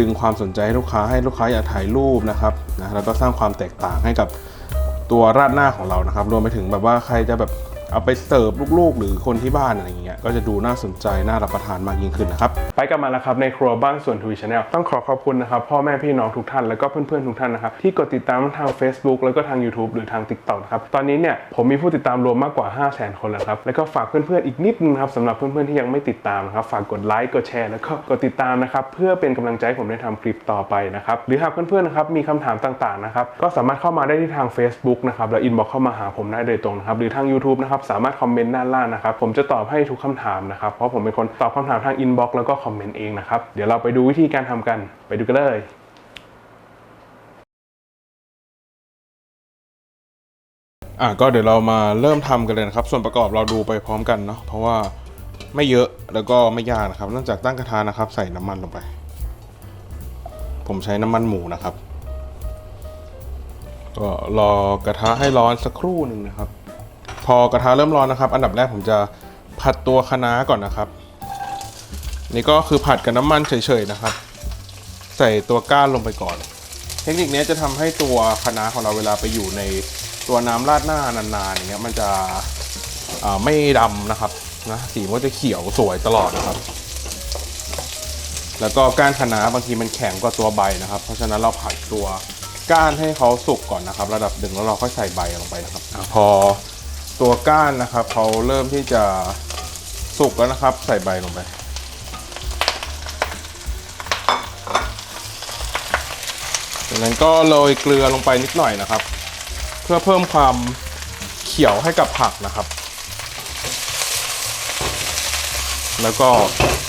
ดึงความสนใจให้ลูกค้าให้ลูกค้าอยากถ่ายรูปนะครับนะแล้วก็สร้างความแตกต่างให้กับตัวราดหน้าของเรานะครับ รวมไปถึงแบบว่าใครจะแบบ เอาไปเสิร์ฟลูกๆ หรือคนที่บ้านอะไรอย่างเงี้ยก็จะดูน่าสนใจน่ารับประทานมากยิ่งขึ้นนะครับไปกันมาแล้วครับในครัวบ้านส่วนทวีชาแนลต้องขอขอบคุณนะครับพ่อแม่พี่น้องทุกท่านแล้วก็เพื่อนๆทุกท่านนะครับที่กดติดตามทาง Facebook แล้วก็ทาง YouTube หรือทาง TikTok นะครับตอนนี้เนี่ยผมมีผู้ติดตามรวมมากกว่า 5 0 0 0 0 0 คนแล้วครับแล้วก็ฝากเพื่อนๆอีกนิดนึงครับสำหรับเพื่อนๆที่ยังไม่ติดตามนะครับฝากกดไลค์กดแชร์แล้วก็กดติดตามนะครับเพื่อเป็นกำลังใจให้ผมได้ทำคลิปต่อไปนะครับหรือหากเพื่อนๆนะครับมีคำถามต่างๆนะครับก็สามารถเข้ามาได้ที่ทาง Facebook นะครับแล้วอินบ็อกเข้ามาหาผมได้โดยตรงนะครับหรือทาง YouTube นะครับสามารถคอมเมนต์ด้านล่างนะครับ ผมจะตอบให้ทุกคำถามนะครับ เพราะผมเป็นคนตอบคำถามทางอินบ็อกซ์แล้วก็คอมเมนต์เองนะครับ เดี๋ยวเราไปดูวิธีการทำกัน ไปดูกันเลยอะก็เดี๋ยวเรามาเริ่มทำกันเลยนะครับ ส่วนประกอบเราดูไปพร้อมกันเนาะเพราะว่าไม่เยอะแล้วก็ไม่ยากนะครับเนื่องจากตั้งกระทะนะครับ ใส่น้ำมันลงไป ผมใช้น้ำมันหมูนะครับ ก็รอกระทะให้ร้อนสักครู่หนึ่งนะครับ พอกระทะเริ่มร้อนนะครับ อันดับแรกผมจะผัดตัวคะน้าก่อนนะครับ นี่ก็คือผัดกับน้ำมันเฉยๆนะครับ ใส่ตัวก้านลงไปก่อน เทคนิคนี้จะทำให้ตัวคะน้าของเราเวลาไปอยู่ในตัวน้ำราดหน้านานๆอย่างเงี้ยมันจะไม่ดำนะครับนะสีมันจะเขียวสวยตลอดนะครับ แล้วก็ก้านคะน้าบางทีมันแข็งกว่าตัวใบนะครับ เพราะฉะนั้นเราผัดตัวก้านให้เขาสุกก่อนนะครับ ระดับหนึ่งแล้วเราค่อยใส่ใบลงไปนะครับอพอ ตัวก้านนะครับเขาเริ่มที่จะสุกแล้วนะครับ ใส่ใบลงไป จากนั้นก็โรยเกลือลงไปนิดหน่อยนะครับ เพื่อเพิ่มความเขียวให้กับผักนะครับ แล้วก็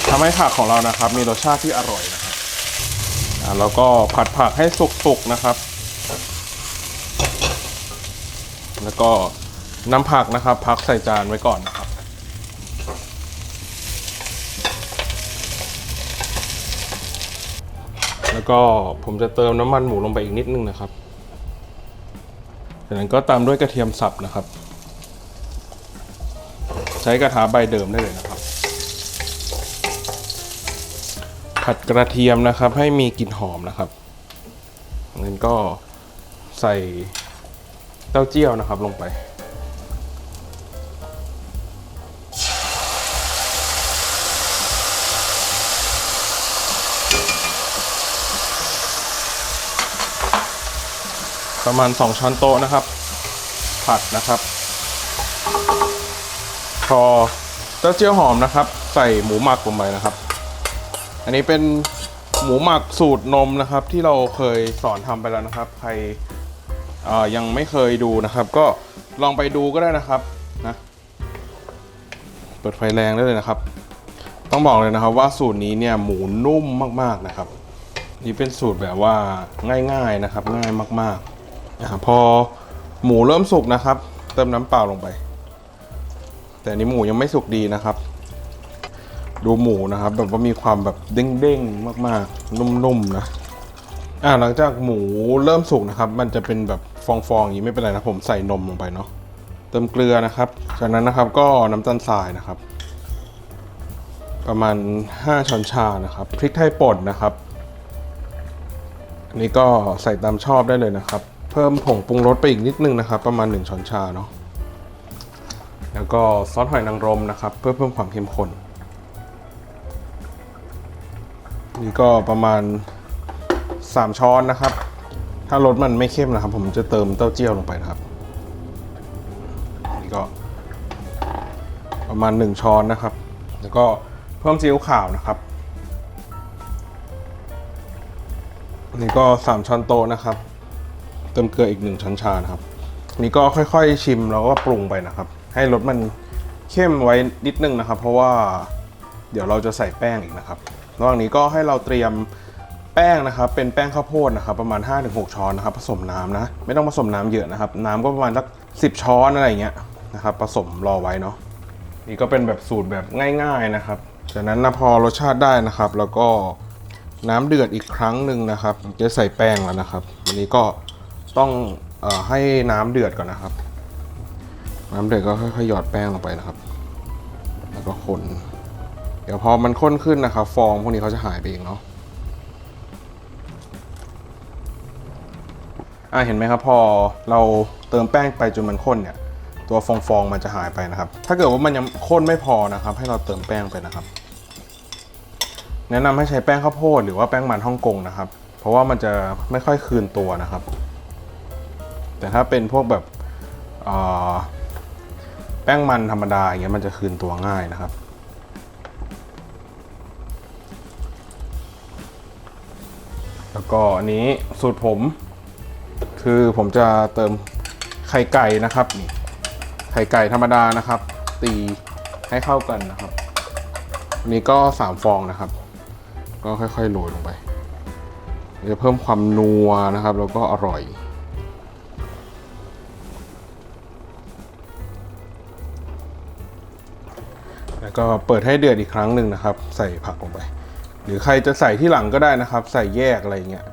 ทำให้ผักของเรานะครับ มีรสชาติที่อร่อยนะครับแล้วก็ผัดผักให้สุกๆนะครับ แล้วก็ น้ำผักนะครับ พักใส่จานไว้ก่อนนะครับ แล้วก็ผมจะเติมน้ำมันหมูลงไปอีกนิดนึงนะครับ จากนั้นก็ตามด้วยกระเทียมสับนะครับ ใช้กระทะใบเดิมได้เลยนะครับ ผัดกระเทียมนะครับ ให้มีกลิ่นหอมนะครับนั้นก็ใส่เต้าเจี้ยวนะครับลงไป ประมาณ 2 ช้อนโต๊ะนะครับ ผัดนะครับ พอเต้าเจียวหอมนะครับ ใส่หมูหมักลงไปนะครับ อันนี้เป็นหมูหมักสูตรนมนะครับ ที่เราเคยสอนทำไปแล้วนะครับ ใครยังไม่เคยดูนะครับ ก็ลองไปดูก็ได้นะครับนะเปิดไฟแรงได้เลยนะครับ ต้องบอกเลยนะครับว่าสูตรนี้เนี่ยหมูนุ่มมากๆนะครับ นี่เป็นสูตรแบบว่าง่าย ๆนะครับ ง่ายมาก ๆ นะครับพอหมูเริ่มสุกนะครับ เติมน้ำเปล่าลงไป แต่นี้หมูยังไม่สุกดีนะครับ ดูหมูนะครับ แบบว่ามีความแบบเด้งๆมากๆ นุ่มๆนะอ่าหลังจากหมูเริ่มสุกนะครับ มันจะเป็นแบบฟองๆอย่างนี้ไม่เป็นไรนะผมใส่นมลงไปเนาะเติมเกลือนะครับ จากนั้นนะครับก็น้ำตาลทรายนะครับ ประมาณ 5 ช้อนชานะครับพริกไทยป่นนะครับอันนี้ก็ใส่ตามชอบได้เลยนะครับ เพิ่มผงปรุงรสไปอีกนิดนึงนะครับ ประมาณ 1 ช้อนชาเนาะแล้วก็ซอสหอยนางรมนะครับ เพื่อเพิ่มความเข้มข้นนี่ก็ประมาณ 3 ช้อนนะครับ ถ้ารสมันไม่เข้มนะครับ ผมจะเติมเต้าเจี้ยวลงไปนะครับนี่ก็ประมาณ 1 ช้อนนะครับ แล้วก็เพิ่มซีอิ๊วขาวนะครับนี่ก็ 3 ช้อนโต๊ะนะครับ เติมเกลืออีก1ช้อนชานะครับ นี่ก็ค่อยๆชิมแล้วก็ปรุงไปนะครับ ให้รสมันเข้มไว้นิดนึงนะครับ เพราะว่าเดี๋ยวเราจะใส่แป้งอีกนะครับ ระหว่างนี้ก็ให้เราเตรียมแป้งนะครับ เป็นแป้งข้าวโพดนะครับ ประมาณ 5-6 ช้อนนะครับ ผสมน้ำนะ ไม่ต้องผสมน้ำเยอะนะครับ น้ำก็ประมาณสัก10 ช้อนอะไรเงี้ยนะครับ ผสมรอไว้เนาะนี่ก็เป็นแบบสูตรแบบง่าย ๆนะครับ จากนั้นนะพอรสชาติได้นะครับ แล้วก็น้ำเดือดอีกครั้งหนึ่งนะครับจะใส่แป้งแล้วนะครับอันนี้ก็ ต้องอให้น้ำเดือดก่อนนะครับ น้ำเดือดก็ค่อยๆหยอดแป้งลงไปนะครับ แล้วก็คนเดี๋ยวพอมันข้นขึ้นนะครับ ฟองพวกนี้เขาจะหายไปเองเนาะอ่าเห็นไหมครับพอเราเติมแป้งไปจนมันข้นเนี่ย ตัวฟองฟองมันจะหายไปนะครับ ถ้าเกิดว่ามันยังข้นไม่พอนะครับ ให้เราเติมแป้งไปนะครับ แนะนำให้ใช้แป้งข้าวโพดหรือว่าแป้งมันฮ่องกงนะครับ เพราะว่ามันจะไม่ค่อยคืนตัวนะครับ แต่ถ้าเป็นพวกแบบแป้งมันธรรมดาอย่างเงี้ยมันจะคืนตัวง่ายนะครับ แล้วก็อันนี้สูตรผม คือผมจะเติมไข่ไก่นะครับนี่ไข่ไก่ธรรมดานะครับ ตีให้เข้ากันนะครับอันนี้ก็สามฟองนะครับ ก็ค่อยๆโรยลงไปจะเพิ่มความนัวนะครับ แล้วก็อร่อย ก็เปิดให้เดือดอีกครั้งหนึ่งนะครับ ใส่ผักลงไป หรือใครจะใส่ที่หลังก็ได้นะครับ ใส่แยกอะไรเงี้ย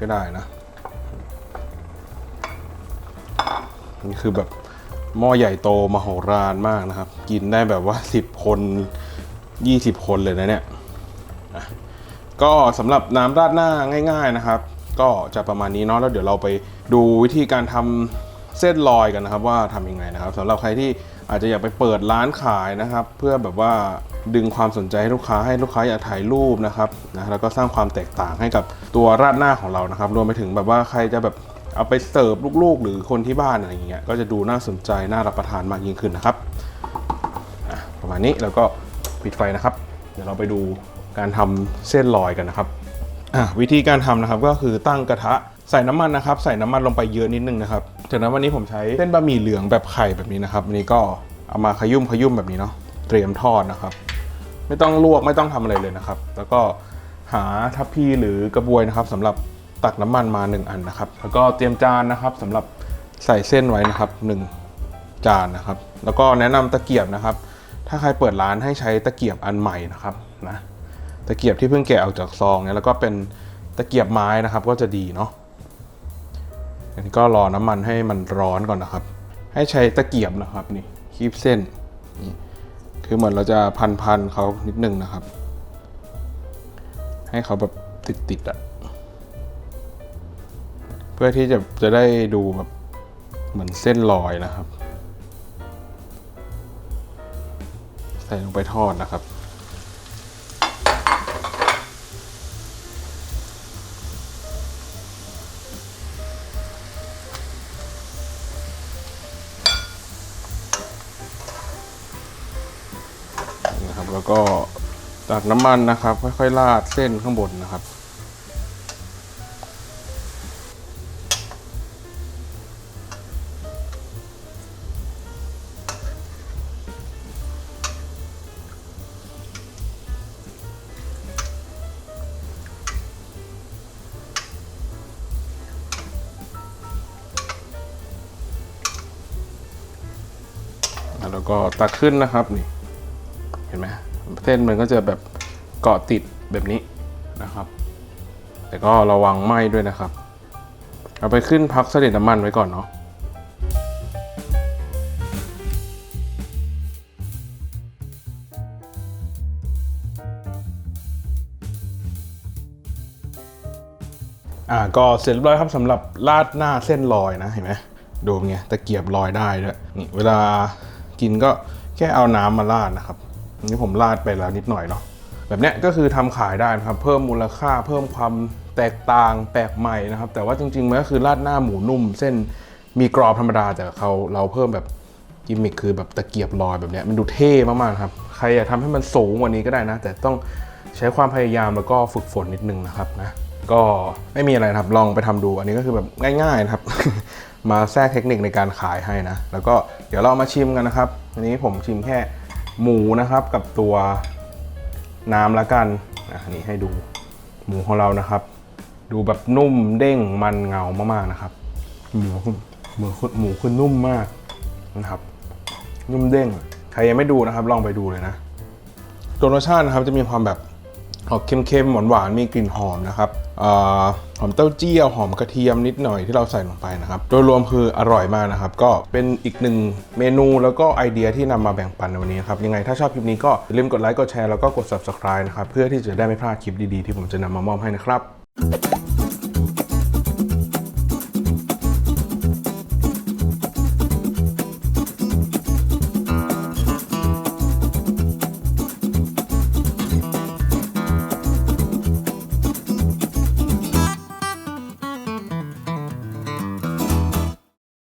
ก็ได้นะนี่คือแบบหม้อใหญ่โตมโหฬารมากนะครับ กินได้แบบว่า 10 คน 20 คนเลยนะเนี่ยก็สำหรับน้ำราดหน้าง่าย ๆนะครับ ก็จะประมาณนี้เนาะแล้วเดี๋ยวเราไปดูวิธีการทำเส้นลอยกันนะครับ ว่าทำยังไงนะครับสำหรับใครที่ อาจจะอยากไปเปิดร้านขายนะครับ เพื่อแบบว่าดึงความสนใจให้ลูกค้าให้ลูกค้าอยากถ่ายรูปนะครับนะแล้วก็สร้างความแตกต่างให้กับตัวราดหน้าของเรานะครับ รวมไปถึงแบบว่าใครจะแบบเอาไปเสิร์ฟลูกๆ หรือคนที่บ้านอะไรอย่างเงี้ยก็จะดูน่าสนใจน่ารับประทานมากยิ่งขึ้นนะครับประมาณนี้แล้วก็ปิดไฟนะครับ เดี๋ยวเราไปดูการทำเส้นลอยกันนะครับวิธีการทำนะครับก็คือตั้งกระทะ ใส่น้ำมันนะครับ ใส่น้ำมันลงไปเยอะนิดนึงนะครับจากนั้นวันนี้ผมใช้เส้นบะหมี่เหลืองแบบไข่แบบนี้นะครับวันนี้ก็เอามาขยุ่มขยุ่มแบบนี้เนาะเตรียมทอดนะครับ ไม่ต้องลวกไม่ต้องทำอะไรเลยนะครับ แล้วก็หาทัพพีหรือกระบวยนะครับสำหรับตักน้ำมันมา 1 อันนะครับ แล้วก็เตรียมจานนะครับสำหรับใส่เส้นไว้นะครับ 1 จานนะครับ แล้วก็แนะนำตะเกียบนะครับ ถ้าใครเปิดร้านให้ใช้ตะเกียบอันใหม่นะครับนะตะเกียบที่เพิ่งแกะออกจากซองเนี่ยแล้วก็เป็นตะเกียบไม้นะครับ ก็จะดีเนาะ อันนี้ก็รอน้ำมันให้มันร้อนก่อนนะครับ ให้ใช้ตะเกียบนะครับนี่คีบเส้นนี่คือเหมือนเราจะพันพันๆเขานิดนึงนะครับ ให้เขาแบบติดติดๆอะเพื่อที่จะจะได้ดูแบบเหมือนเส้นลอยนะครับ ใส่ลงไปทอดนะครับ แล้วก็ตักน้ำมันนะครับ ค่อยๆราดเส้นข้างบนนะครับ แล้วก็ตักขึ้นนะครับนี่ เห็นไหม เส้นมันก็จะแบบเกาะติดแบบนี้นะครับ แต่ก็ระวังไหม้ด้วยนะครับ เอาไปขึ้นพักเสด็จน้ำมันไว้ก่อนเนาะอ่าก็เสร็จเรียบร้อยครับสำหรับราดหน้าเส้นลอยนะเห็นไหมดูไงตะเกียบลอยได้ด้วยนี่เวลากินก็แค่เอาน้ำมาราดนะครับ นี้ผมราดไปแล้วนิดหน่อยเนาะแบบเนี้ยก็คือทำขายได้นะครับ เพิ่มมูลค่าเพิ่มความแตกต่างแปลกใหม่นะครับ แต่ว่าจริงๆมันก็คือราดหน้าหมูนุ่ม เส้นมีกรอบธรรมดาแต่เขาเราเพิ่มแบบกิมมิคคือแบบตะเกียบลอยแบบเนี้ยมันดูเท่มากๆครับ ใครอยากทำให้มันสูงกว่านี้ก็ได้นะ แต่ต้องใช้ความพยายามแล้วก็ฝึกฝนนิดนึงนะครับนะก็ไม่มีอะไรครับลองไปทำดูอันนี้ก็คือแบบง่ายๆนะครับ มาแทรกเทคนิคในการขายให้นะ แล้วก็เดี๋ยวเรามาชิมกันนะครับอันนี้ผมชิมแค่ หมูนะครับกับตัวน้ำละกันอันนี้ให้ดูหมูของเรานะครับ ดูแบบนุ่มเด้งมันเงามากๆนะครับ หมูคือหมูคือหมูคือนุ่มมากนะครับ นุ่มเด้งใครยังไม่ดูนะครับ ลองไปดูเลยนะ ตัวรสชาตินะครับจะมีความแบบออกเค็มๆหวานๆมีกลิ่นหอมนะครับอา หอมเต้าเจี้ยวหอมกระเทียมนิดหน่อยที่เราใส่ลงไปนะครับ โดยรวมคืออร่อยมากนะครับ ก็เป็นอีกหนึ่งเมนูแล้วก็ไอเดียที่นำมาแบ่งปันในวันนี้ครับยังไงถ้าชอบคลิปนี้ก็อย่าลืมกดไลค์กดแชร์แล้วก็กด subscribe นะครับเพื่อที่จะได้ไม่พลาดคลิปดีๆที่ผมจะนำมามอบให้นะครับ